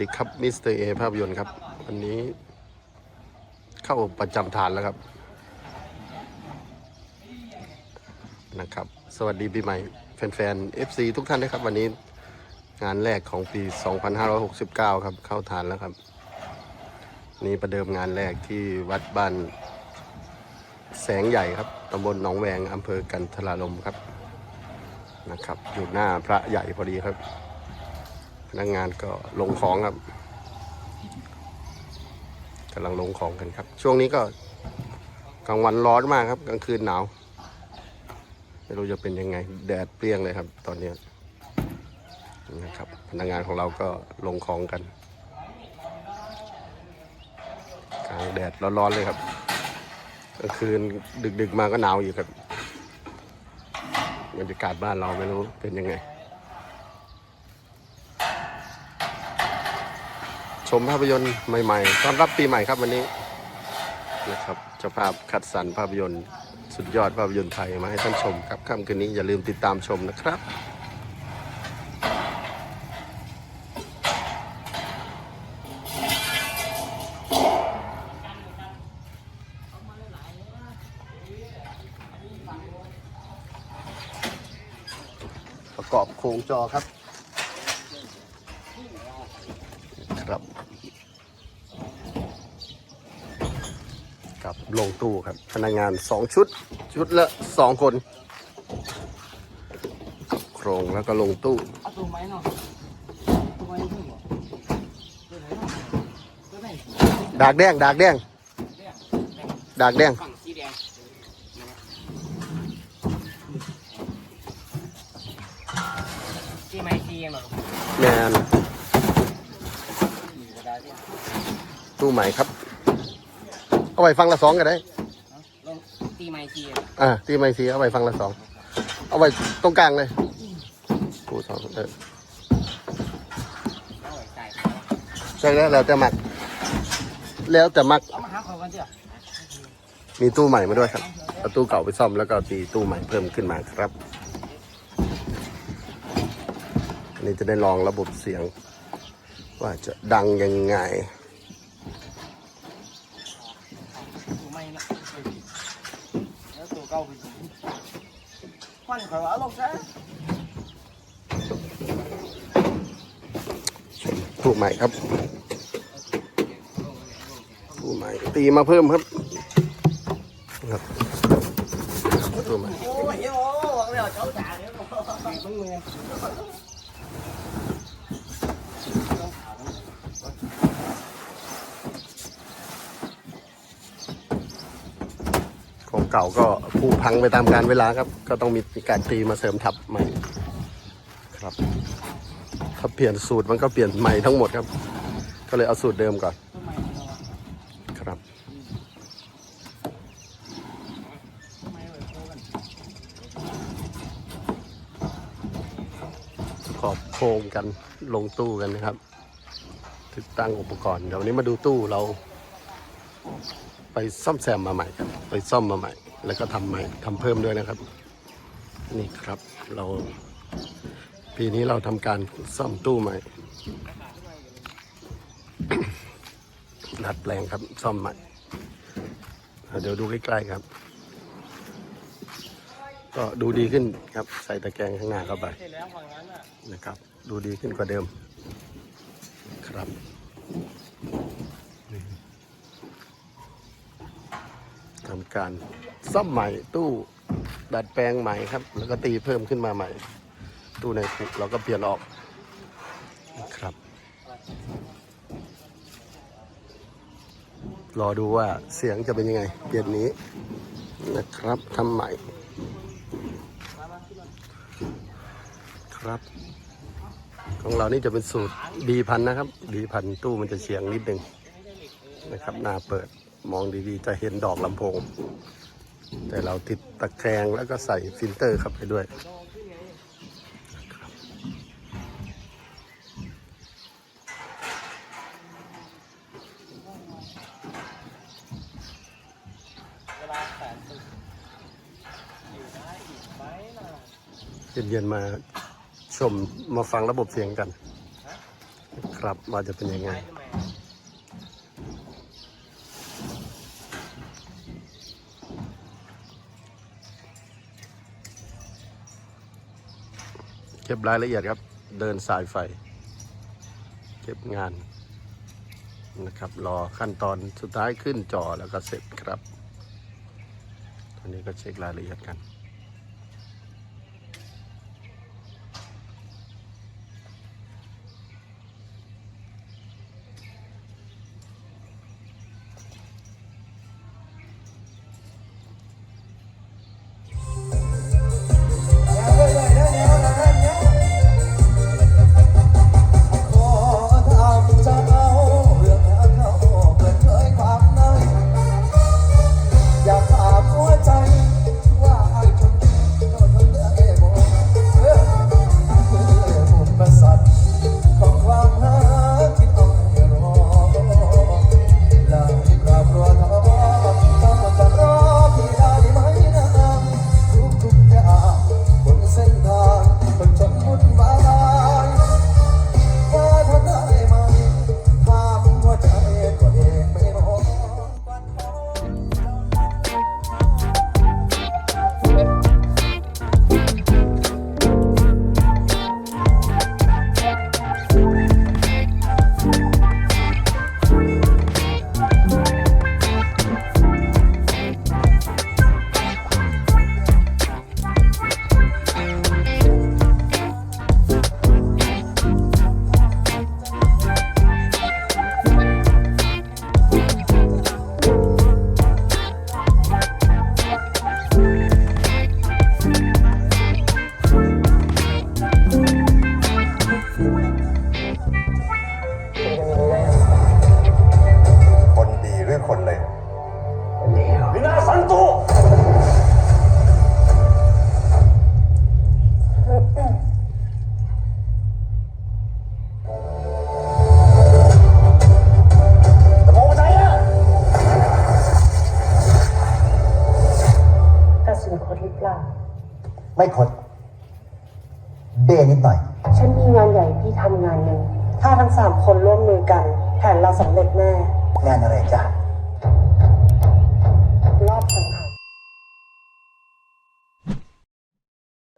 ดีครับมิสเตอร์เอภาพยนตร์ครับ วันนี้เข้าประจำฐานแล้วครับ นะครับ สวัสดีปีใหม่ แฟนๆ FC ทุกท่านนะครับ วันนี้งานแรกของปี 2569 ครับ เข้าฐานแล้วครับ นี่ประเดิมงานแรกที่วัดบ้านแสงใหญ่ครับตำบลหนองแวงอำเภอกันทราลมครับนะครับ อยู่หน้าพระใหญ่พอดีครับ พนักงานก็ลงของครับกำลังลงของกันครับ ช่วงนี้ก็กลางวันร้อนมากครับ กลางคืนหนาวไม่รู้จะเป็นยังไง แดดเปรี้ยงเลยครับ ตอนนี้นะครับ พนักงานของเราก็ลงของกันกลางแดดร้อนๆเลยครับกลางคืนดึกๆมาก็หนาวอีกครับบรรยากาศบ้านเราไม่รู้เป็นยังไง ชมภาพยนตร์ใหม่ๆ ต้อนรับปีใหม่ครับวันนี้นะครับจ้าภาพคัดสรรภาพยนตร์ สุดยอดภาพยนตร์ไทยมาให้ท่านชมครับค่ำคืนนี้อย่าลืมติดตามชมนะครับประกอบโครงจอครับ ลงตู้ครับ พนักงานสองชุด ชุดละสองคน โครงแล้วก็ลงตู้เอาตัวไม้เนาะตัวไม้เพิ่งเหรอตัวไหนเนาะตัวไหนดากแดงดากแดงดากแดงฝั่งสีแดงสีไม้สีเหรอแมนตู้ใหม่ครับ เอาไปฟังละสองก็ได้ลงตีไม้สีเองอ่าที่ไม่ซีเอาไปฟังละสองเอาไปตรงกลางเลยตู้สองเออเอาไว้ใส่ใช่แล้วแล้วแต่มัก แล้วแต่มักเอามาหาเขากันเถอะมีตู้ใหม่มาด้วยครับเอาตู้เก่าไปซ่อมแล้วก็ตีตู้ใหม่เพิ่มขึ้นมาครับอันนี้จะได้ลองระบบเสียง ว่าจะดังยังไง ตัวไม้เนาะแล้วตัว เก่าไปควันเขาเอาลงซะผู้ใหม่ครับ ผู้ใหม่ตีมาเพิ่มครับครับผู้ใหม่โอ้ยโอ้บอกเลยเจ้าจ๋าเนี่ยมึงมึง ของ เก่าก็ผุพังไปตามกาลเวลาครับ ก็ต้องมีการตีมาเสริมทับใหม่ครับ ถ้าเปลี่ยนสูตรมันก็เปลี่ยนใหม่ทั้งหมดครับ ก็เลยเอาสูตรเดิมก่อนครับขอบโครงกันลงตู้กันนะครับติดตั้งอุปกรณ์เดี๋ยววันนี้มาดูตู้เรา ไปซ่อมแซมมาใหม่ครับ ไปซ่อมมาใหม่ แล้วก็ทำใหม่ทำเพิ่มด้วยนะครับ นี่ครับเรา ปีนี้เราทำการซ่อมตู้ใหม่ ดัดแปลงครับซ่อมใหม่ เดี๋ยวดูใกล้ๆครับ ก็ดูดีขึ้นครับ ใส่ตะแกรงข้างหน้าเข้าไปนะครับ ดูดีขึ้นกว่าเดิมครับนี่ทำ การซ่อมใหม่ตู้ดัดแปลงใหม่ครับ แล้วก็ตีเพิ่มขึ้นมาใหม่ ตู้ในคุเราก็เปลี่ยนออกครับ รอดูว่าเสียงจะเป็นยังไง เปลี่ยนนี้นะครับทำใหม่ ครับของเรานี่จะเป็นสูตรดีพันนะครับ ดีพันตู้มันจะเฉียงนิดนึงนะครับหน้าเปิด มองดีๆ จะเห็นดอกลำโพง แต่เราติดตะแกรงแล้วก็ใส่ฟิลเตอร์เข้าไปด้วยครับเวลาแปดสิบอยู่ได้อีกไหมล่ะเย็นๆมาชมมาฟังระบบเสียงกันคครับว่าจะเป็นยังไง ใช้ทำไม เก็บรายละเอียดครับ เดินสายไฟ เก็บงานนะครับ รอขั้นตอนสุดท้ายขึ้นจอแล้วก็เสร็จครับ ตอนนี้ก็เช็ครายละเอียดกัน เบ้นิดหน่อย ฉันมีงานใหญ่ที่ทำงานหนึ่ง ถ้าทั้งสามคนร่วมมือกัน แผนเราสำเร็จแน่ งานอะไรจ๊ะ